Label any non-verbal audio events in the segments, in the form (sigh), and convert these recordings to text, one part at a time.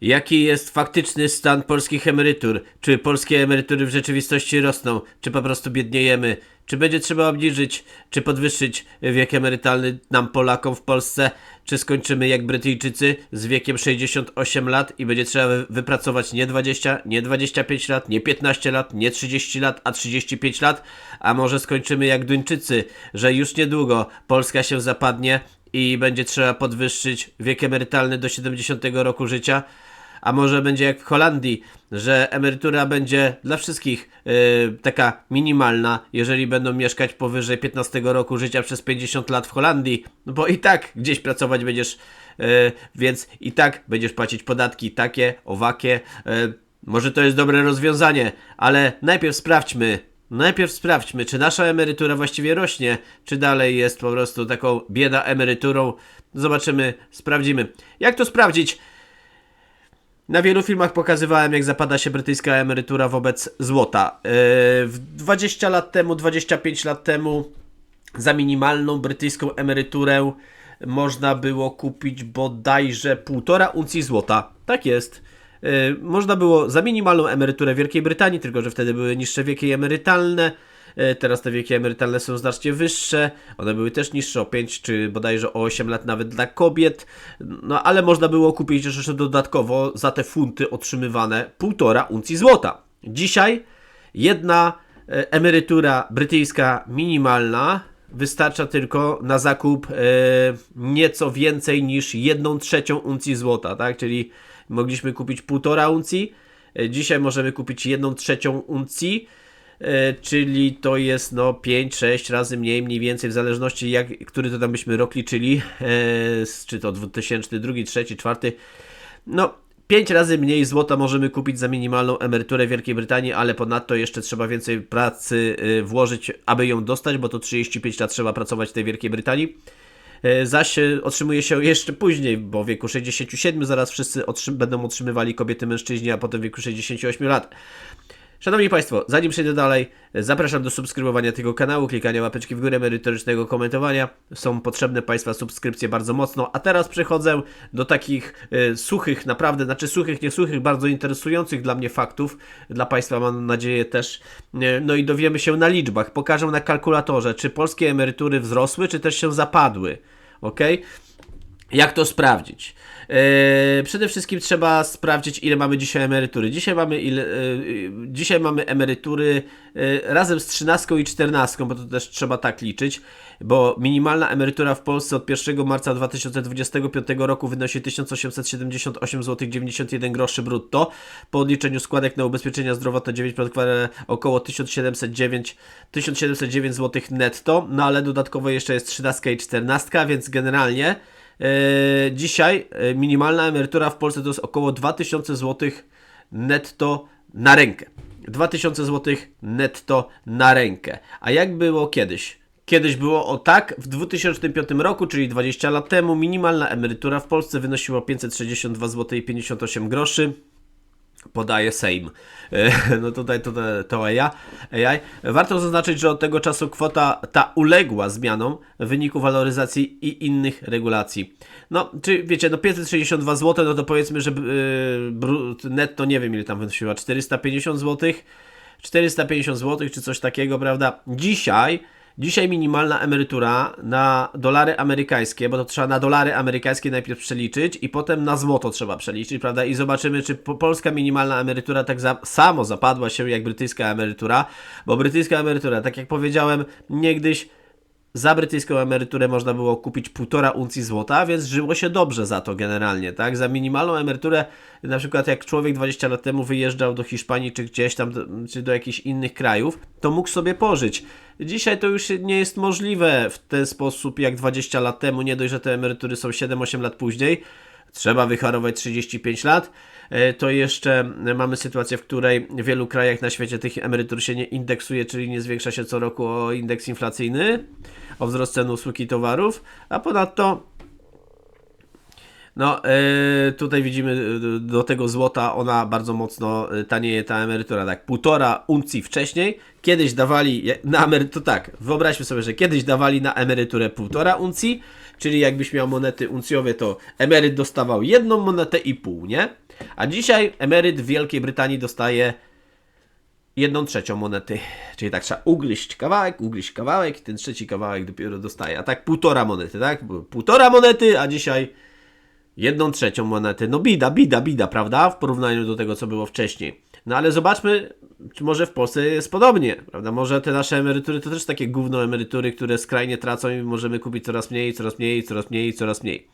Jaki jest faktyczny stan polskich emerytur? Czy polskie emerytury w rzeczywistości rosną? Czy po prostu biedniejemy? Czy będzie trzeba obniżyć, czy podwyższyć wiek emerytalny nam Polakom w Polsce? Czy skończymy jak Brytyjczycy z wiekiem 68 lat i będzie trzeba wy- wypracować nie 20, nie 25 lat, nie 15 lat, nie 30 lat, a 35 lat? A może skończymy jak Duńczycy, że już niedługo Polska się zapadnie i będzie trzeba podwyższyć wiek emerytalny do 70 roku życia? A może będzie jak w Holandii, że emerytura będzie dla wszystkich yy, taka minimalna, jeżeli będą mieszkać powyżej 15 roku życia przez 50 lat w Holandii, no bo i tak gdzieś pracować będziesz, yy, więc i tak będziesz płacić podatki takie, owakie. Yy, może to jest dobre rozwiązanie, ale najpierw sprawdźmy, Najpierw sprawdźmy, czy nasza emerytura właściwie rośnie, czy dalej jest po prostu taką bieda emeryturą. Zobaczymy, sprawdzimy. Jak to sprawdzić? Na wielu filmach pokazywałem, jak zapada się brytyjska emerytura wobec złota. Yy, w 20 lat temu, 25 lat temu, za minimalną brytyjską emeryturę można było kupić bodajże półtora uncji złota. Tak jest. Yy, można było za minimalną emeryturę Wielkiej Brytanii, tylko że wtedy były niższe wieki emerytalne. Yy, Teraz te wieki emerytalne są znacznie wyższe. One były też niższe o 5 czy bodajże o 8 lat nawet dla kobiet. No ale można było kupić jeszcze dodatkowo za te funty otrzymywane półtora uncji złota. Dzisiaj jedna e, emerytura brytyjska minimalna wystarcza tylko na zakup e, nieco więcej niż jedną trzecią uncji złota, tak? Czyli mogliśmy kupić półtora uncji, e, dzisiaj możemy kupić jedną trzecią uncji, e, czyli to jest no 5-6 razy mniej, mniej więcej w zależności jak, który to tam byśmy rok liczyli, e, czy to 2002, 3, 4, no, 5 razy mniej złota możemy kupić za minimalną emeryturę w Wielkiej Brytanii, ale ponadto jeszcze trzeba więcej pracy y, włożyć, aby ją dostać, bo to 35 lat trzeba pracować w tej Wielkiej Brytanii. Zaś otrzymuje się jeszcze później, bo w wieku 67 zaraz wszyscy będą otrzymywali kobiety, mężczyźni, a potem w wieku 68 lat. Szanowni Państwo, zanim przejdę dalej, zapraszam do subskrybowania tego kanału, klikania łapeczki w górę, merytorycznego komentowania. Są potrzebne Państwa subskrypcje bardzo mocno. A teraz przechodzę do takich e, suchych, naprawdę, znaczy suchych, nie suchych, bardzo interesujących dla mnie faktów. Dla Państwa mam nadzieję też. No i dowiemy się na liczbach. Pokażę na kalkulatorze, czy polskie emerytury wzrosły, czy też się zapadły. Ok? Jak to sprawdzić? Eee, przede wszystkim trzeba sprawdzić, ile mamy dzisiaj emerytury. Dzisiaj mamy, ile, e, dzisiaj mamy emerytury e, razem z 13 i 14, bo to też trzeba tak liczyć, bo minimalna emerytura w Polsce od 1 marca 2025 roku wynosi 1878 zł 91 groszy brutto. Po odliczeniu składek na ubezpieczenia zdrowotne 9% kware około 1709, 1709 zł netto, no ale dodatkowo jeszcze jest 13 i 14, więc generalnie E, dzisiaj e, minimalna emerytura w Polsce to jest około 2000 zł netto na rękę. 2000 zł netto na rękę. A jak było kiedyś? Kiedyś było o tak, w 2005 roku, czyli 20 lat temu, minimalna emerytura w Polsce wynosiła 562 zł i 58 groszy podaje Sejm. E, No tutaj to, to, AI. AI. Warto zaznaczyć, że od tego czasu kwota ta uległa zmianom w wyniku waloryzacji i innych regulacji. No, czy wiecie, no 562 zł, no to powiedzmy, że yy, brut, netto nie wiem ile tam wynosiła, 450 zł, 450 zł czy coś takiego, prawda? Dzisiaj Dzisiaj minimalna emerytura na dolary amerykańskie, bo to trzeba na dolary amerykańskie najpierw przeliczyć i potem na złoto trzeba przeliczyć, prawda? I zobaczymy, czy po, polska minimalna emerytura tak za, samo zapadła się jak brytyjska emerytura, bo brytyjska emerytura, tak jak powiedziałem, niegdyś za brytyjską emeryturę można było kupić półtora uncji złota, więc żyło się dobrze za to generalnie, tak? Za minimalną emeryturę, na przykład jak człowiek 20 lat temu wyjeżdżał do Hiszpanii czy gdzieś tam, czy do jakichś innych krajów, to mógł sobie pożyć. Dzisiaj to już nie jest możliwe w ten sposób jak 20 lat temu, nie dość, że te emerytury są 7-8 lat później, trzeba wycharować 35 lat, to jeszcze mamy sytuację, w której w wielu krajach na świecie tych emerytur się nie indeksuje, czyli nie zwiększa się co roku o indeks inflacyjny, o wzrost cen usług i towarów, a ponadto no, e, tutaj widzimy e, do tego złota, ona bardzo mocno e, tanieje ta emerytura, tak, półtora uncji wcześniej, kiedyś dawali na emeryturę, tak, wyobraźmy sobie, że kiedyś dawali na emeryturę półtora uncji, Czyli jakbyś miał monety uncjowe, to emeryt dostawał jedną monetę i pół, nie? A dzisiaj emeryt w Wielkiej Brytanii dostaje jedną trzecią monety. Czyli tak trzeba ugryźć kawałek, ugryźć kawałek i ten trzeci kawałek dopiero dostaje. A tak półtora monety, tak? Półtora monety, a dzisiaj jedną trzecią monety. No bida, bida, bida, prawda? W porównaniu do tego, co było wcześniej. No ale zobaczmy, czy może w Polsce jest podobnie, prawda? Może te nasze emerytury to też takie gówno emerytury, które skrajnie tracą i możemy kupić coraz mniej, coraz mniej, coraz mniej, coraz mniej.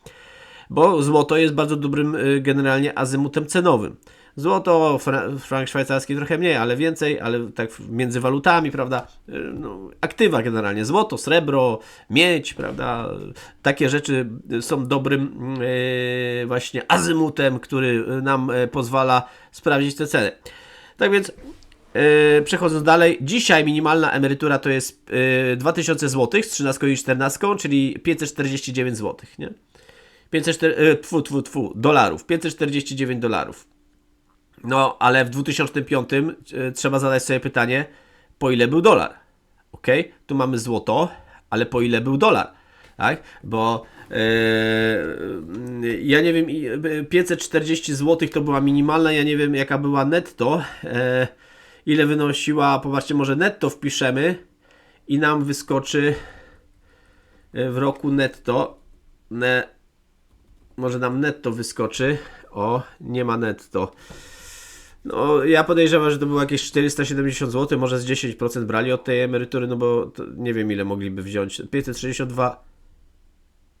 Bo złoto jest bardzo dobrym y, generalnie azymutem cenowym. Złoto, fra frank szwajcarski trochę mniej, ale więcej, ale tak między walutami, prawda? Y, No, aktywa generalnie. Złoto, srebro, miedź, prawda? Takie rzeczy są dobrym y, właśnie azymutem, który nam y, pozwala sprawdzić te ceny. Tak więc Yy, przechodząc dalej, dzisiaj minimalna emerytura to jest yy, 2000 zł z 13 i 14, czyli 549 zł, nie? 504, yy, tfu, tfu, tfu, dolarów, 549 dolarów. No, ale w 2005 yy, trzeba zadać sobie pytanie, po ile był dolar? Ok, tu mamy złoto, ale po ile był dolar? Tak? Bo yy, ja nie wiem, i- yy, 540 zł to była minimalna, ja nie wiem jaka była netto. Yy, ile wynosiła, popatrzcie, może netto wpiszemy i nam wyskoczy w roku netto. Ne, może nam netto wyskoczy. O, nie ma netto. No, ja podejrzewam, że to było jakieś 470 zł, może z 10% brali od tej emerytury, no bo nie wiem ile mogliby wziąć. 562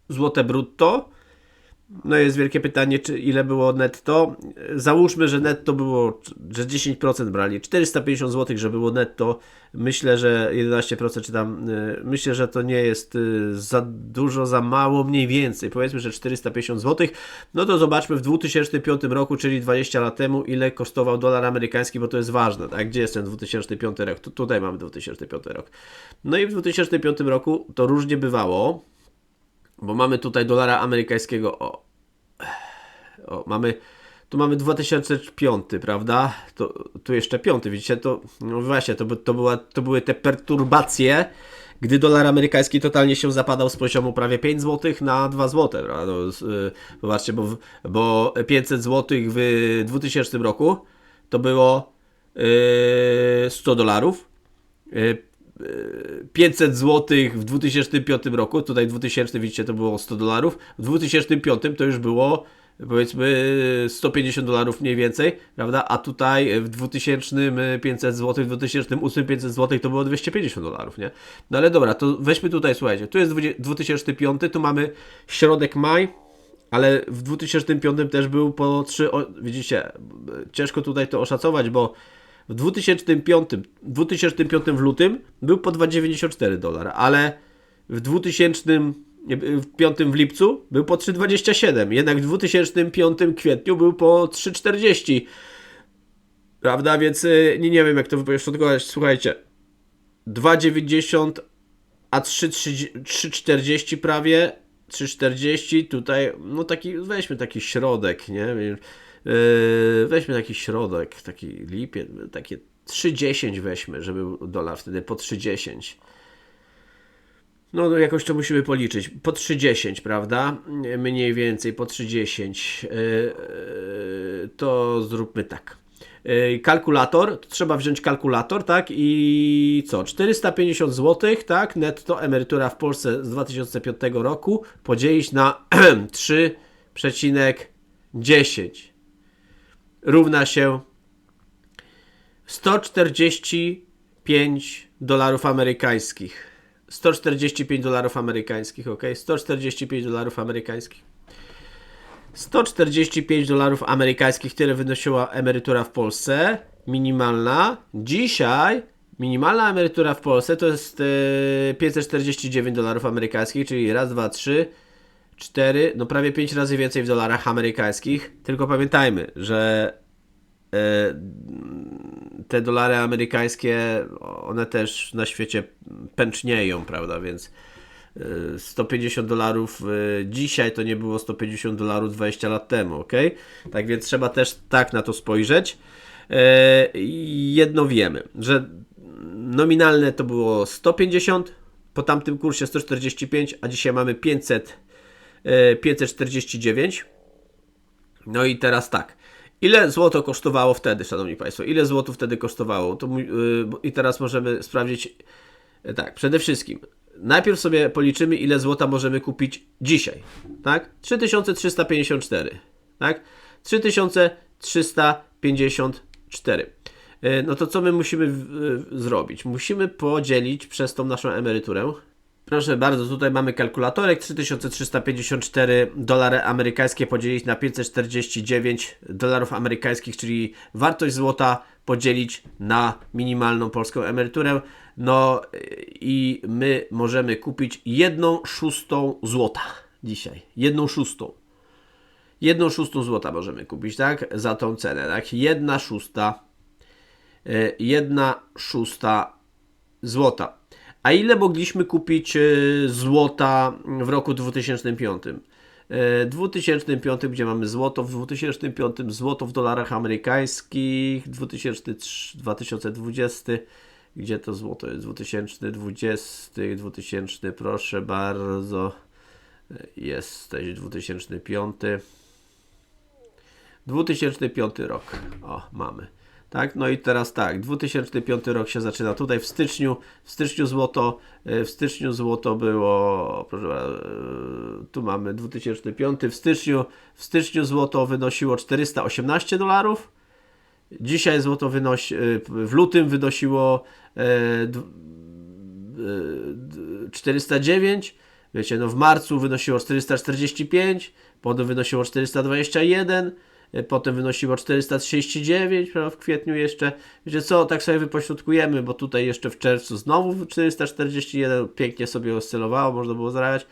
złote brutto. No jest wielkie pytanie, czy ile było netto. Załóżmy, że netto było, że 10% brali. 450 zł, że było netto. Myślę, że 11% czy tam. y, Myślę, że to nie jest y, za dużo, za mało, mniej więcej. Powiedzmy, że 450 zł. No to zobaczmy w 2005 roku, czyli 20 lat temu, ile kosztował dolar amerykański, bo to jest ważne. Tak? Gdzie jest ten 2005 rok? Tu, tutaj mamy 2005 rok. No i w 2005 roku to różnie bywało. Bo mamy tutaj dolara amerykańskiego. O, o mamy. Tu mamy 2005, prawda? To, tu jeszcze piąty, widzicie? To, no właśnie, to, to, była, to były te perturbacje, gdy dolar amerykański totalnie się zapadał z poziomu prawie 5 zł na 2 zł. No, z- y, zobaczcie, bo, bo 500 zł w 2000 roku to było y, 100 dolarów. Y, 500 zł w 2005 roku, tutaj 2000 widzicie to było 100 dolarów, w 2005 to już było powiedzmy 150 dolarów mniej więcej, prawda, a tutaj w 2000 500 zł, w 2008 500 zł to było 250 dolarów, nie? No ale dobra, to weźmy tutaj, słuchajcie, tu jest 20 2005, tu mamy środek maj, ale w 2005 też był po 3, o, widzicie, ciężko tutaj to oszacować, bo w 2005, w 2005 w lutym był po 2,94 dolara, ale w 2005 w lipcu był po 3,27, jednak w 2005 kwietniu był po 3,40. Prawda? Więc y, nie, nie wiem jak to wypośrodkować. Słuchajcie, 2,90 a 3,30 3,40 prawie 3,40 tutaj, no taki, weźmy taki środek, nie? Yy, weźmy taki środek, taki lipiec, takie 3,10 weźmy, żeby był dolar wtedy po 3,10. No, no jakoś to musimy policzyć. Po 3,10, prawda? Mniej więcej po 3,10. Yy, yy, to zróbmy tak. Kalkulator, to trzeba wziąć kalkulator, tak? I co? 450 zł, tak? Netto emerytura w Polsce z 2005 roku podzielić na (clears throat) 3,10 równa się 145 dolarów amerykańskich. 145 dolarów amerykańskich, ok? 145 dolarów amerykańskich. 145 dolarów amerykańskich, tyle wynosiła emerytura w Polsce, minimalna. Dzisiaj minimalna emerytura w Polsce to jest e, 549 dolarów amerykańskich, czyli raz, dwa, trzy, cztery, no prawie 5 razy więcej w dolarach amerykańskich. Tylko pamiętajmy, że e, te dolary amerykańskie, one też na świecie pęcznieją, prawda, więc e, 150 dolarów e, dzisiaj to nie było 150 dolarów 20 lat temu, ok? Tak więc trzeba też tak na to spojrzeć. E, Jedno wiemy, że nominalne to było 150, po tamtym kursie 145, a dzisiaj mamy 500 e, 549. No i teraz tak. Ile złoto kosztowało wtedy, szanowni państwo? Ile złoto wtedy kosztowało? To, yy, I teraz możemy sprawdzić. e, Tak, przede wszystkim. Najpierw sobie policzymy, ile złota możemy kupić dzisiaj. Tak? 3354. Tak? 3354. E, No to co my musimy zrobić? Musimy podzielić przez tą naszą emeryturę. Proszę bardzo, tutaj mamy kalkulatorek 3354 dolary amerykańskie podzielić na 549 dolarów amerykańskich, czyli wartość złota podzielić na minimalną polską emeryturę. No i my możemy kupić jedną szóstą złota dzisiaj. Jedną szóstą. Jedną szóstą złota możemy kupić, tak? Za tą cenę, tak? Jedna szósta. yy, Jedna szósta złota. A ile mogliśmy kupić e, złota w roku 2005? E, 2005, gdzie mamy złoto, w 2005 złoto w dolarach amerykańskich, 2003, 2020, gdzie to złoto jest? 2020, 2000, proszę bardzo, jesteś 2005. 2005 rok. O, mamy. Tak, no i teraz tak, 2005 rok się zaczyna. Tutaj w styczniu, w styczniu złoto, e, w styczniu złoto było, proszę, e, tu mamy 2005, w styczniu, w styczniu złoto wynosiło 418 dolarów, dzisiaj złoto wynosi, e, w lutym wynosiło e, d- e, d- 409, wiecie, no w marcu wynosiło 445, potem wynosiło 421, e, potem wynosiło 439, prawda, w kwietniu jeszcze. Wiecie co, tak sobie wypośrodkujemy, bo tutaj jeszcze w czerwcu znowu 441, pięknie sobie oscylowało, można było zarabiać.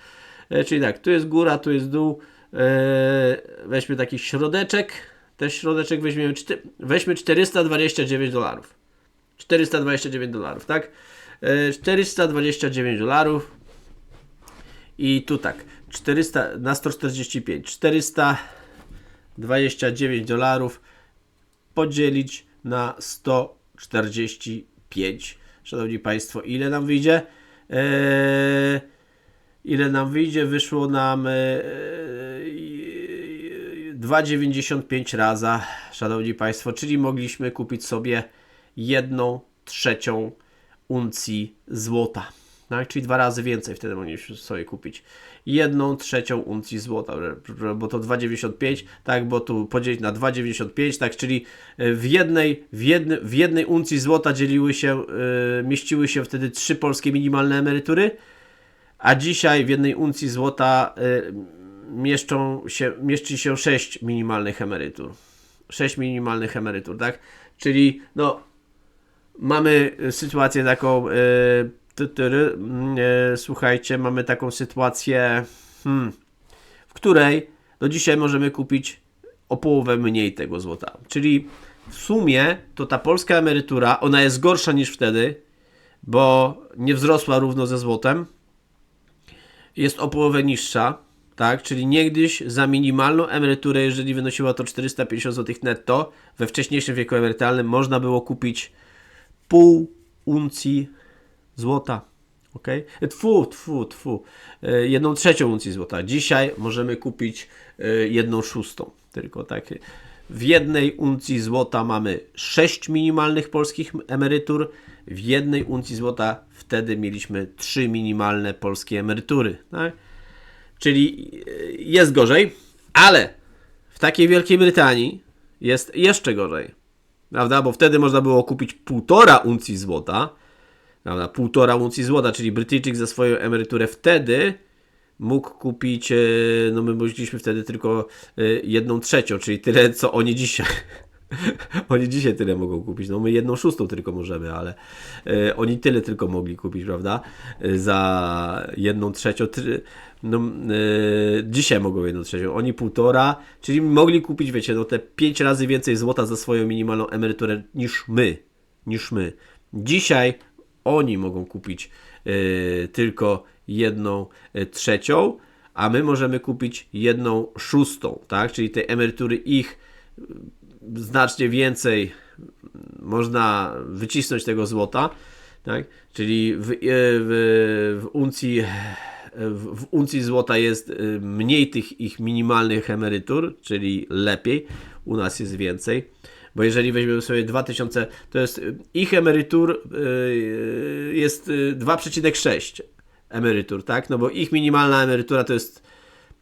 E, Czyli tak, tu jest góra, tu jest dół. E, Weźmy taki środeczek, też środeczek weźmiemy, weźmy 429 dolarów. 429 dolarów, tak? E, 429 dolarów. I tu tak, 400 na 145, 429 dolarów podzielić na 145. Szanowni Państwo, ile nam wyjdzie? Eee, ile nam wyjdzie? Wyszło nam eee, 2,95 raza, Szanowni Państwo, czyli mogliśmy kupić sobie jedną trzecią uncji złota. Tak? Czyli dwa razy więcej wtedy mogliśmy sobie kupić. Jedną trzecią uncji złota, bo to 2,95, tak, bo tu podzielić na 2,95, tak, czyli w jednej, w, jednej, w jednej uncji złota dzieliły się, yy, mieściły się wtedy trzy polskie minimalne emerytury, a dzisiaj w jednej uncji złota y, mieszczą się, mieści się 6 minimalnych emerytur. 6 minimalnych emerytur, tak? Czyli no mamy sytuację taką y, mm, y, słuchajcie, mamy taką sytuację hmm, w której do dzisiaj możemy kupić o połowę mniej tego złota. Czyli w sumie to ta polska emerytura, ona jest gorsza niż wtedy, bo nie wzrosła równo ze złotem, jest o połowę niższa, tak? Czyli niegdyś za minimalną emeryturę, jeżeli wynosiła to 450 zł netto, we wcześniejszym wieku emerytalnym można było kupić pół uncji złota. Ok? Tfu, tfu, tfu. E, Jedną trzecią uncji złota. Dzisiaj możemy kupić e, jedną szóstą. Tylko tak. W jednej uncji złota mamy 6 minimalnych polskich emerytur. W jednej uncji złota wtedy mieliśmy 3 minimalne polskie emerytury. Tak? Czyli e, jest gorzej, ale w takiej Wielkiej Brytanii jest jeszcze gorzej. Prawda? Bo wtedy można było kupić półtora uncji złota. Prawda? Półtora uncji złota, czyli Brytyjczyk za swoją emeryturę wtedy mógł kupić, e, no my mogliśmy wtedy tylko e, jedną trzecią, czyli tyle co oni dzisiaj. (laughs) Oni dzisiaj tyle mogą kupić. No my jedną szóstą tylko możemy, ale e, oni tyle tylko mogli kupić, prawda? Za jedną trzecią. No, dzisiaj mogą jedną trzecią. Oni półtora, czyli mogli kupić, wiecie, no te pięć razy więcej złota za swoją minimalną emeryturę niż my. Niż my. Dzisiaj oni mogą kupić e, tylko jedną e, trzecią, a my możemy kupić jedną szóstą, tak? Czyli tej emerytury ich znacznie więcej można wycisnąć tego złota, tak? Czyli w, w, w uncji w, uncji złota jest y, mniej tych ich minimalnych emerytur, czyli lepiej, u nas jest więcej. Bo jeżeli weźmiemy sobie 2000, to jest y, ich emerytur y, jest y, 2,6 emerytur, tak? No bo ich minimalna emerytura to jest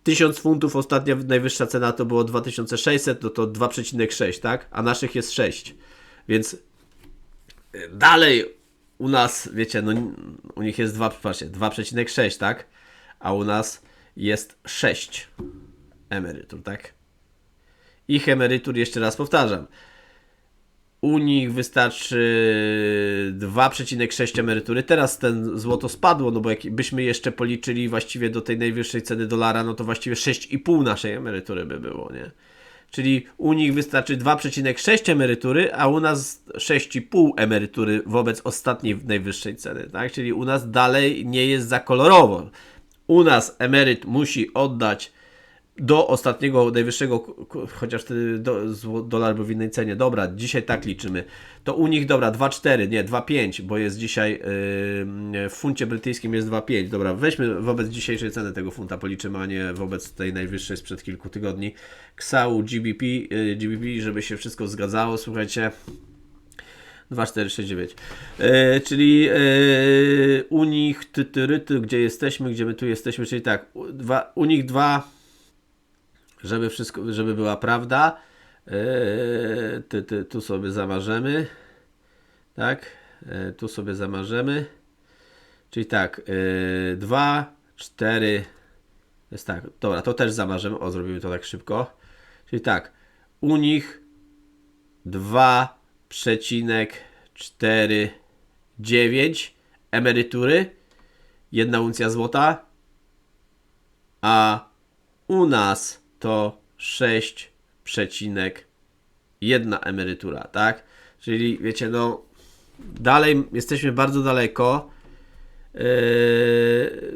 1000 funtów, ostatnia najwyższa cena to było 2600, no to 2,6, tak? A naszych jest 6. Więc dalej u nas, wiecie, no u nich jest 2, patrzcie, 2,6, tak? A u nas jest 6 emerytur, tak? Ich emerytur, jeszcze raz powtarzam, u nich wystarczy 2,6 emerytury. Teraz ten złoto spadło, no bo jakbyśmy jeszcze policzyli właściwie do tej najwyższej ceny dolara, no to właściwie 6,5 naszej emerytury by było, nie? Czyli u nich wystarczy 2,6 emerytury, a u nas 6,5 emerytury wobec ostatniej najwyższej ceny, tak? Czyli u nas dalej nie jest za kolorowo. U nas emeryt musi oddać do ostatniego, najwyższego, chociaż wtedy do, dolar był w innej cenie. Dobra, dzisiaj tak liczymy. To u nich, dobra, 2,4, nie, 2,5, bo jest dzisiaj yy, w funcie brytyjskim jest 2,5. Dobra, weźmy wobec dzisiejszej ceny tego funta policzymy, a nie wobec tej najwyższej sprzed kilku tygodni. KSAU, GBP, yy, GBP, żeby się wszystko zgadzało, słuchajcie. 2469. E, czyli e, u nich, ty, ty, ty, gdzie jesteśmy, gdzie my tu jesteśmy, czyli tak, u, dwa, u nich dwa, żeby wszystko, żeby była prawda, e, ty, ty, tu sobie zamarzemy, tak, e, tu sobie zamarzemy, czyli tak, e, 2, 4, jest tak, dobra, to też zamarzymy, o, zrobimy to tak szybko, czyli tak, u nich 2,49 emerytury, jedna uncja złota, a u nas to 6,1 emerytura, tak? Czyli wiecie, no dalej jesteśmy bardzo daleko. Yy,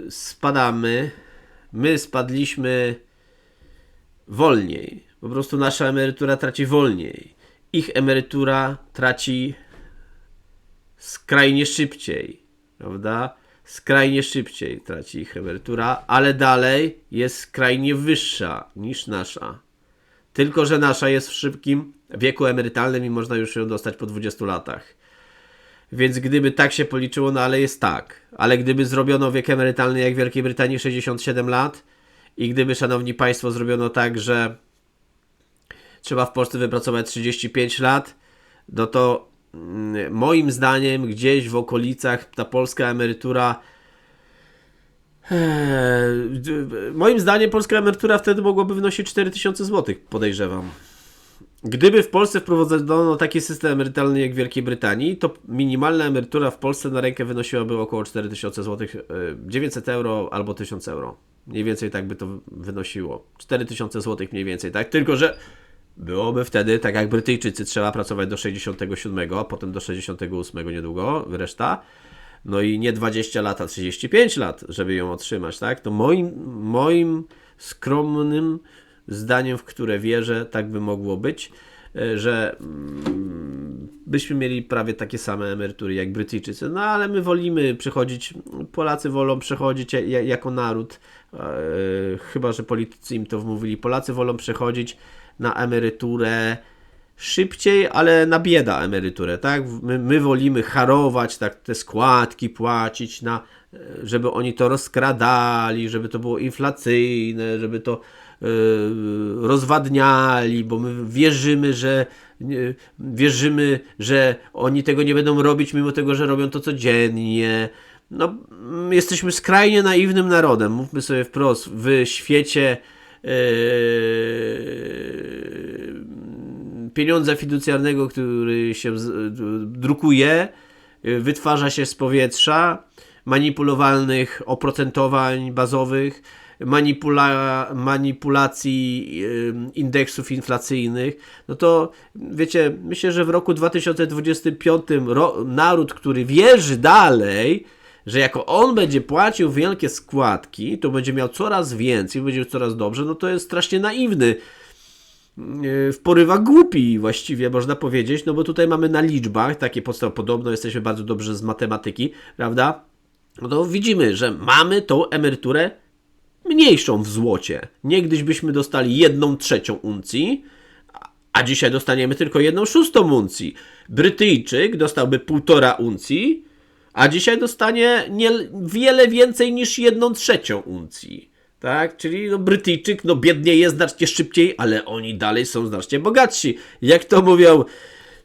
spadamy. My spadliśmy wolniej. Po prostu nasza emerytura traci wolniej. Ich emerytura traci skrajnie szybciej, prawda? Skrajnie szybciej traci ich emerytura, ale dalej jest skrajnie wyższa niż nasza. Tylko, że nasza jest w szybkim wieku emerytalnym i można już ją dostać po 20 latach. Więc gdyby tak się policzyło, no ale jest tak. Ale gdyby zrobiono wiek emerytalny jak w Wielkiej Brytanii 67 lat i gdyby, szanowni państwo, zrobiono tak, że trzeba w Polsce wypracować 35 lat, no to moim zdaniem gdzieś w okolicach ta polska emerytura Eee, moim zdaniem polska emerytura wtedy mogłaby wynosić 4000 zł, podejrzewam. Gdyby w Polsce wprowadzono taki system emerytalny jak w Wielkiej Brytanii, to minimalna emerytura w Polsce na rękę wynosiłaby około 4000 zł, e, 900 euro albo 1000 euro. Mniej więcej tak by to wynosiło. 4000 zł mniej więcej, tak? Tylko, że byłoby wtedy, tak jak Brytyjczycy, trzeba pracować do 67, a potem do 68 niedługo, reszta. No i nie 20 lat, a 35 lat, żeby ją otrzymać, tak? To moim, moim skromnym zdaniem, w które wierzę, tak by mogło być, e, że mm, byśmy mieli prawie takie same emerytury jak Brytyjczycy. No ale my wolimy przechodzić, Polacy wolą przechodzić ja- ja- jako naród, e, chyba że politycy im to wmówili, Polacy wolą przechodzić na emeryturę szybciej, ale na bieda emeryturę, tak? My, my wolimy harować, tak, te składki płacić na, żeby oni to rozkradali, żeby to było inflacyjne, żeby to e, rozwadniali, bo my wierzymy, że wierzymy, że oni tego nie będą robić, mimo tego, że robią to codziennie. No, jesteśmy skrajnie naiwnym narodem, mówmy sobie wprost, w świecie pieniądza fiducjarnego, który się d- drukuje, y, wytwarza się z powietrza, manipulowalnych oprocentowań bazowych, manipula, manipulacji indeksów inflacyjnych, no to wiecie, myślę, że w roku 2025 ro, naród, który wierzy dalej, że jako on będzie płacił wielkie składki, to będzie miał coraz więcej, będzie coraz dobrze, no to jest strasznie naiwny w porywach głupi właściwie można powiedzieć, no bo tutaj mamy na liczbach takie podstawy, podobno jesteśmy bardzo dobrze z matematyki, prawda? no to widzimy, że mamy tą emeryturę mniejszą w złocie. Niegdyś byśmy dostali jedną trzecią uncji, a dzisiaj dostaniemy tylko jedną szóstą uncji. Brytyjczyk dostałby półtora uncji, a dzisiaj dostanie nie, wiele więcej niż jedną trzecią uncji. Tak, czyli no, Brytyjczyk no, biednieje znacznie szybciej, ale oni dalej są znacznie bogatsi. Jak to mówią,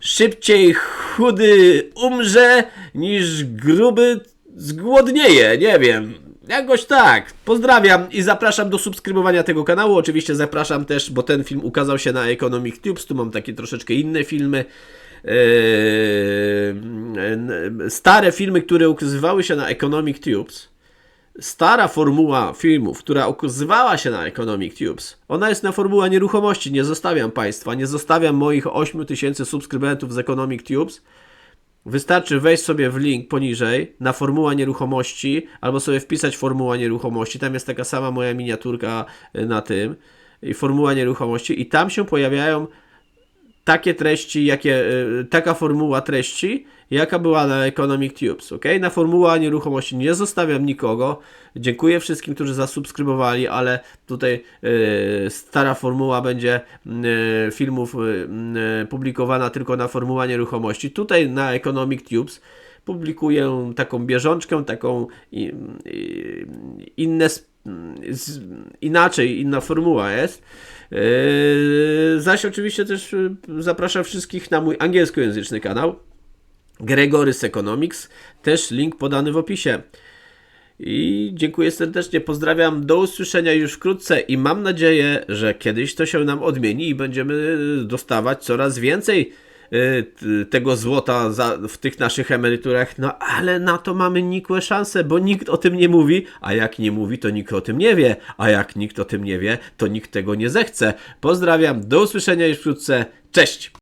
szybciej chudy umrze niż gruby zgłodnieje. Nie wiem. Jakoś tak. Pozdrawiam i zapraszam do subskrybowania tego kanału. Oczywiście zapraszam też, bo ten film ukazał się na Economic Tubes. Tu mam takie troszeczkę inne filmy. Eee, stare filmy, które ukazywały się na Economic Tubes stara formuła filmów, która ukazywała się na Economic Tubes, ona jest na formuła nieruchomości. Nie zostawiam Państwa, nie zostawiam moich 8000 subskrybentów z Economic Tubes. Wystarczy wejść sobie w link poniżej na formuła nieruchomości, albo sobie wpisać formuła nieruchomości. Tam jest taka sama moja miniaturka y, na tym. I formuła nieruchomości, i tam się pojawiają takie treści, jakie, y, taka formuła treści, jaka była na Economic Tubes, ok? Na formuła nieruchomości nie zostawiam nikogo. Dziękuję wszystkim, którzy zasubskrybowali, ale tutaj y, stara formuła będzie y, filmów y, y, publikowana tylko na formuła nieruchomości. Tutaj na Economic Tubes publikuję taką bieżączkę, taką i, i, inne inaczej, inna formuła jest. Yy, zaś oczywiście też yy, zapraszam wszystkich na mój angielskojęzyczny kanał Gregorys Economics, też link podany w opisie. I dziękuję serdecznie, pozdrawiam, do usłyszenia już wkrótce i mam nadzieję, że kiedyś to się nam odmieni i będziemy dostawać coraz więcej tego złota w tych naszych emeryturach, no ale na to mamy nikłe szanse, bo nikt o tym nie mówi, a jak nie mówi, to nikt o tym nie wie, a jak nikt o tym nie wie, to nikt tego nie zechce. Pozdrawiam, do usłyszenia już wkrótce, cześć!